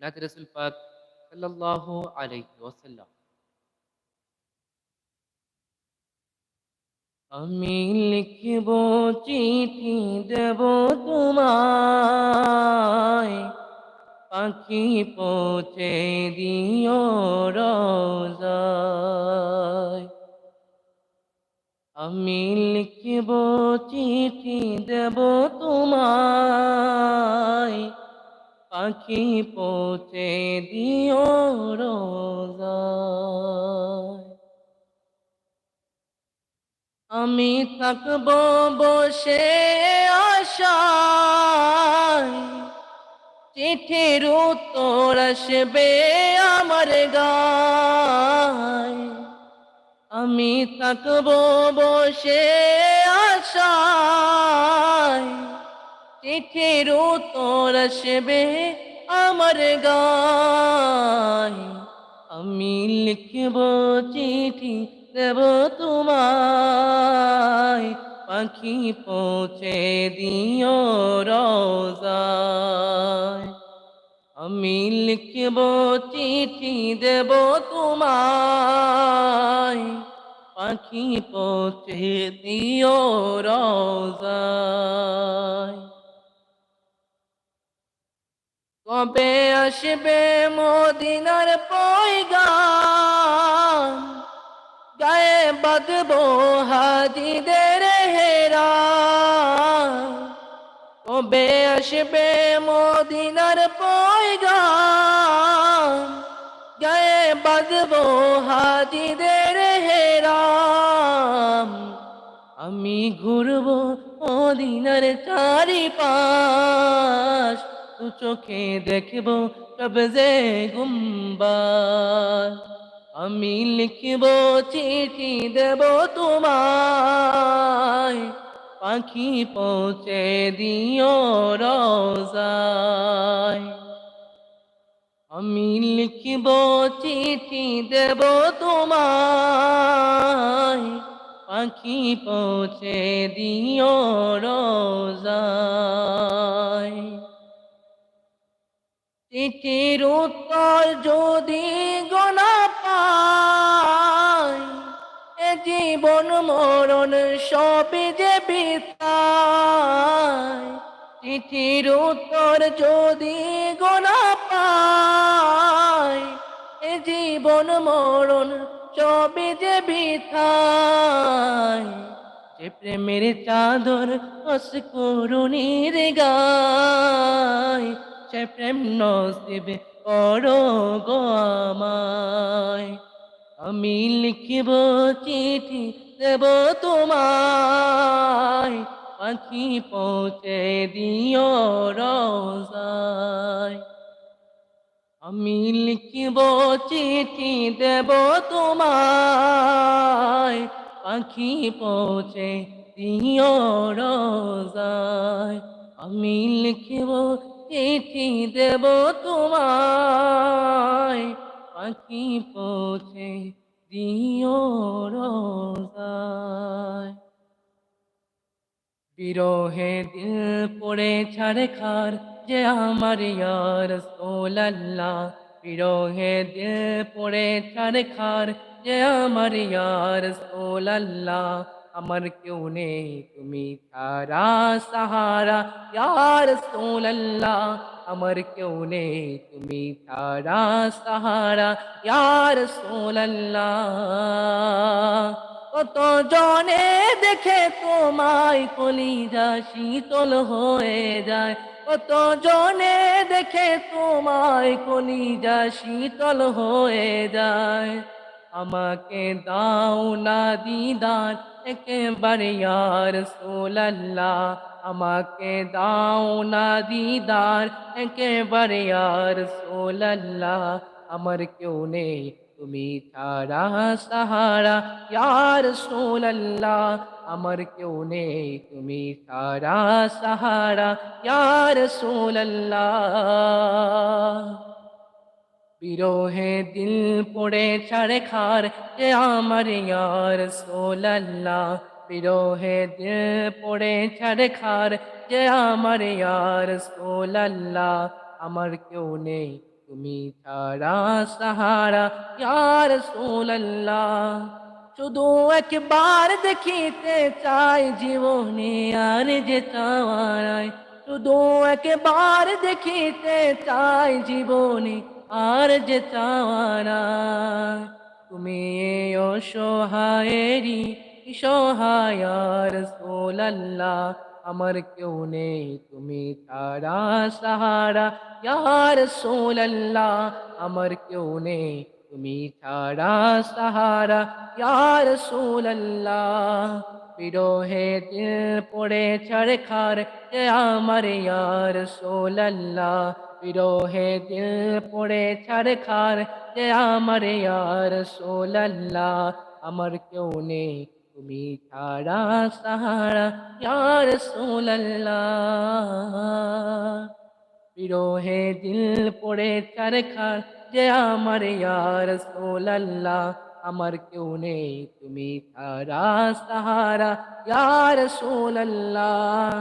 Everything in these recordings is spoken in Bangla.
নাতে রসুল পাক আমি লিখব চিঠি দেব তোমায়, পাখি পৌঁছে দিও রোজায়। আমি লিখব চিঠি দেব তোমায় পাখি পৌঁছে দিও আমি থাকব বসে আশায়। চিঠির উত্তর আসবে আমার গায়। আমি থাকব বসে আশায়। চিঠির উত্তর আসবে আমার গায় আমি লিখব চিঠি, দেব তোমায়। পাখি পৌঁছে দিও রোজায়। আমি লিখব চিঠি, দেব তোমায়। পাখি পৌঁছে দিও রোজায়। কবে আসবে মদিনার পয়গাম? গায়ে বাঁধবো হাজিদের হেরা কবে আসবে মদিনার পয়গাম? গায়ে বাঁধবো হাজিদের হেরাম। আমি ঘুরবো মদিনার চারিপাশ। দু চোখে দেখব কবজে গুম্বার। আমি লিখব, চিঠি দেব তোমায়। পাখি পৌঁছে দিও রোজায়। আমি লিখব, চিঠি দেব তোমায়। পাখি পৌঁছে দিও রোজায়। চিঠির উত্তর যদি গোনা পাই এ জীবন মরণ সবই যে বিতায়। চিঠির উত্তর যদি গোনা পাই এ জীবন মরণ সবই যে বিথায় যে প্রেমের চাদর হস করুণীর গায় সে প্রেম নসিব করো গো আমায়। আমি লিখিব চিঠি দেব তোমায়। পাখি পৌঁছে দিও রোজায়। আমি লিখিব চিঠি দেব তোমায়। পাখি পৌঁছে দিও রোজায়। আমি লিখিব চিঠি দেব তোমায়। পাখি পৌঁছে দিও রোজায়। দিল পড়ে ছাড়ে খার যে আমার ইয়ার সোল্লাহ বিরহে দিল পড়ে ছাড়ে খার যে আমার ইয়ার সোল্লাহ আমার কেউ নেই তুমি তারা সাহারা ইয়ার সোল্লাহ আমার কেউ নেই তুমি তারা সাহারা ইয়ার সোল্লাহ কত জনে দেখে তোমায় কলিজা শীতল হয়ে যায় কত জনে দেখে তোমায় কলিজা শীতল হয়ে যায় আমাকে দাও না দিদার একেবারে ইয়ার সোলাল্লাহ আমাকে দাও না দিদার একেবারে ইয়ার সোলাল্লাহ আমার কেউ নেই, তুমি ছাড়া সাহারা। ইয়ার সোলাল্লাহ আমার কেউ নেই, তুমি ছাড়া সাহারা। ইয়ার সোলাল্লাহ বিরোহে দিল পড়ে ছাড়ে খার যে আমার ইয়ার সোলাল্লাহ বিরোহে দিল পড়ে ছাড়ে খার যে আমার ইয়ার সোলাল্লাহ আমার কেউ নেই তুমি ছাড়া সাহারা ইয়ার সোল্লাহ শুধু একবার দেখিতে চাই জীবনে আর যে চাওয়ারায় শুধু একবার দেখিতে চাই জীবনে আর যে চাওয়ারায় তুমি অসহায়েরই সহায়ার সোল্লাহ আমার কেউ নেই, তুমি তারা সাহারা। ইয়ার সোল্লাহ আমার কেউ নেই, তুমি ছাড়া সাহারা। ইয়ার সোল্লাহ বিরোহে দিল পড়ে ছাড় খার আমার ইয়ার সোল্লাহ বিরোহে পড়ে ছাড় খার এ আমার ইয়ার সোল্লাহ আমার কেউ নেই, তুমি ছাড়া সাহারা ইয়ার সোল্লাহ বিরোহে দিল পড়ে চার খার যে আমার ইয়ার সোল্লাহ আমার কেউ নেই, তুমি ছাড়া সাহারা ইয়ার সোল্লাহ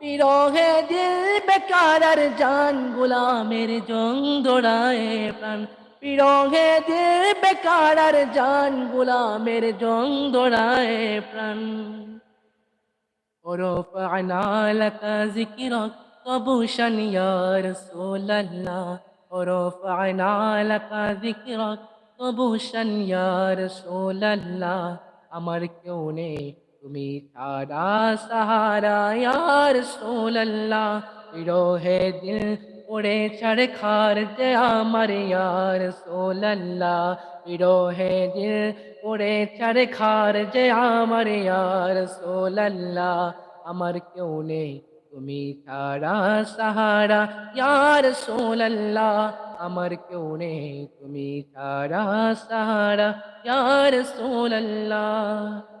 বিরোহে দিল বেকার আর জান গুলামের জং দোড়ায় প্রাণ বিরোহে দিল বেকার আর জান গুলামের জং দোড়ায় প্রাণ ورفعنا لك ذكرك طبوشا يا رسول الله ورفعنا لك ذكرك طبوشا يا رسول الله আমার কেউ নেই তুমি ছাড়া সাহারা ইয়ার সোল্লাহ বিরোহে দিল পড়ে ছাড় খার যে আমার ইয়ার সোল্লাহ বিরোহে দিল পড়ে ছাড় খার যে আমার ইয়ার সোল্লাহ আমার কেউ নেই তুমি ছাড়া সাহারা ইয়ার সোল্লাহ আমার কেউ নেই তুমি ছাড়া সাহারা ইয়ার সোল্লাহ হে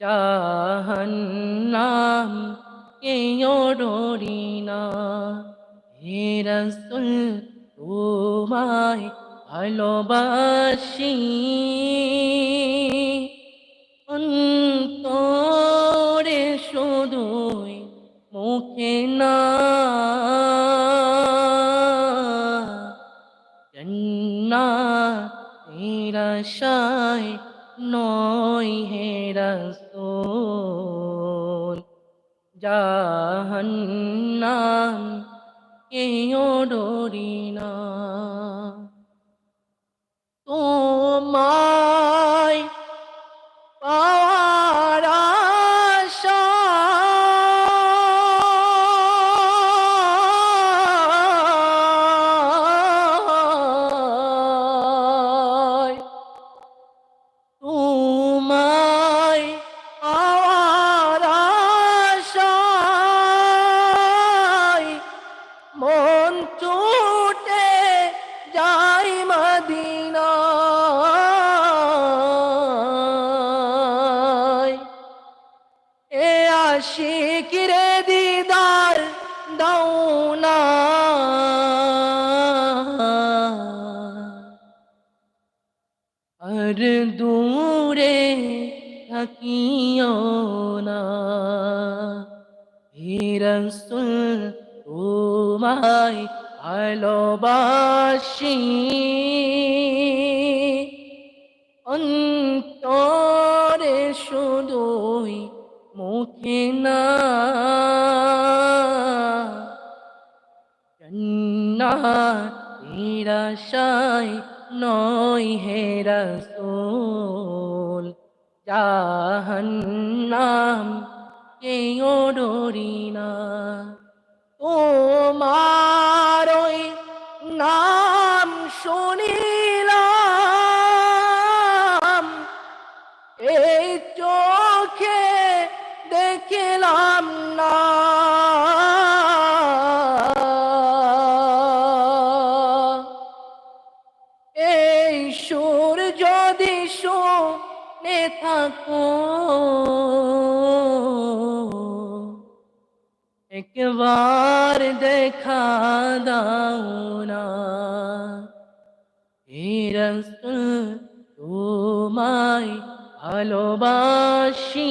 জাহান্নাম কেউ ডরি না? হে রসুল, তোমায় ভালোবাসি। অন্তরে শুধুই মুখে না। তেরা শায় নয় হে রসুল। জাহান্নাম এই ডরি না। না আর দূরে থাকিও না। হে রসুল তোমায় ভালোবাসি। অন্তরে শুধুই মুখে না নিরাশায় নয় হে রসুল, জাহান্নাম কেউ ডরি না। তোমার ওই নাম শুনিলাম, এই চোখে দেখিলাম না। ভালোবাসি।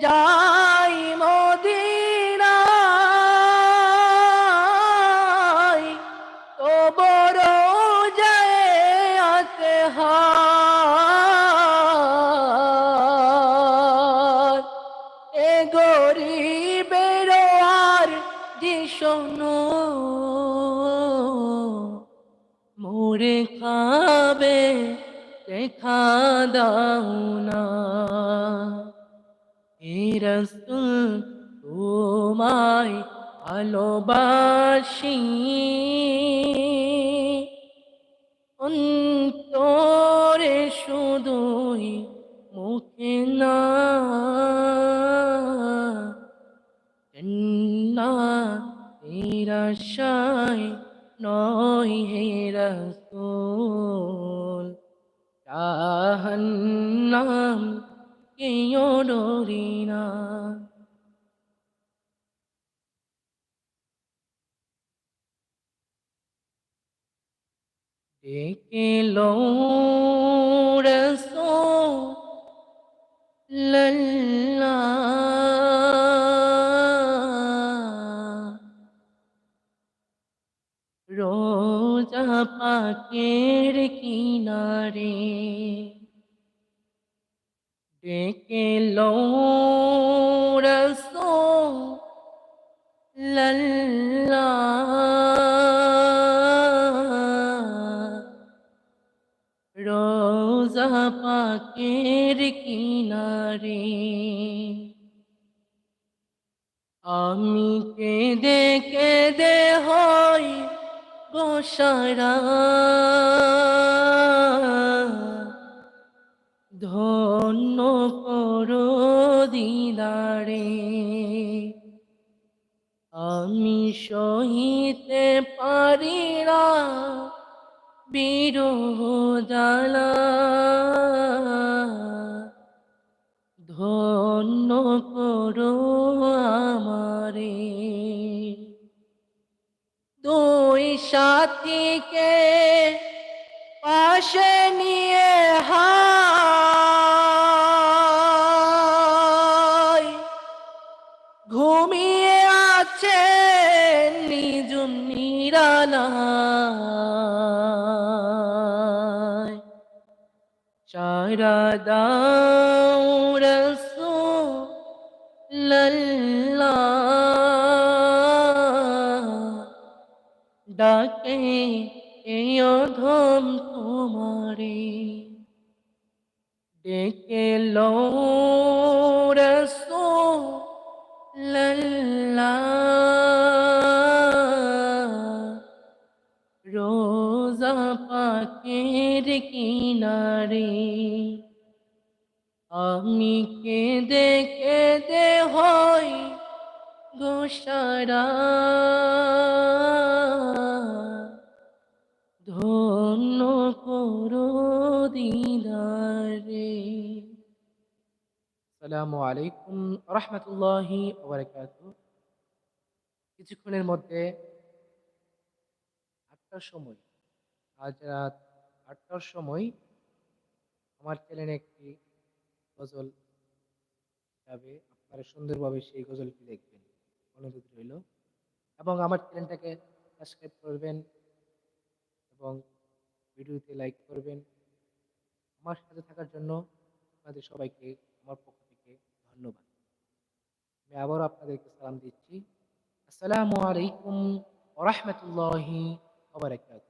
जा ভালোবাসি। অন্তরে শুধুই মুখে না। নিরাশায় নয় হে রসুল। জাহান্নাম কেউ ডরি না। ডেকে লো রসুল্লাহ রোজা পাকের কিনারে ডেকে লো রসুল্লাহ পাকের কিনারে। আমি কেঁদে কেঁদে হই গোসারা ধন্য করো দিদারে। আমি সহিতে পারি না বিরহ জ্বালা করো আমারে। দুই সাথীকে পাশে নিয়ে হায় ডাকে, এই অধম তোমারে। ডেকে লো রসুল্লাহ রোজা পাকের কিনারে। আমি কেঁদে কেঁদে হই গোসারা। দিদারে। সালামু আলাইকুম রহমতুল্লাহি কিছুক্ষণের মধ্যে আটটার সময়, আজ রাত আটটার সময় আমার চ্যানেলে একটি গজল যাবে, আপনারা সুন্দরভাবে সেই গজলটি দেখবেন, অনুরোধ রইল। এবং আমার চ্যানেলটাকে সাবস্ক্রাইব করবেন এবং ভিডিওতে লাইক করবেন। আমার সাথে থাকার জন্য আপনাদের সবাইকে, আমার পক্ষ থেকে ধন্যবাদ। আমি আবারও আপনাদেরকে সালাম দিচ্ছি। আসসালামু আলাইকুম ওরহমতুল্লাহি ওবরাকাত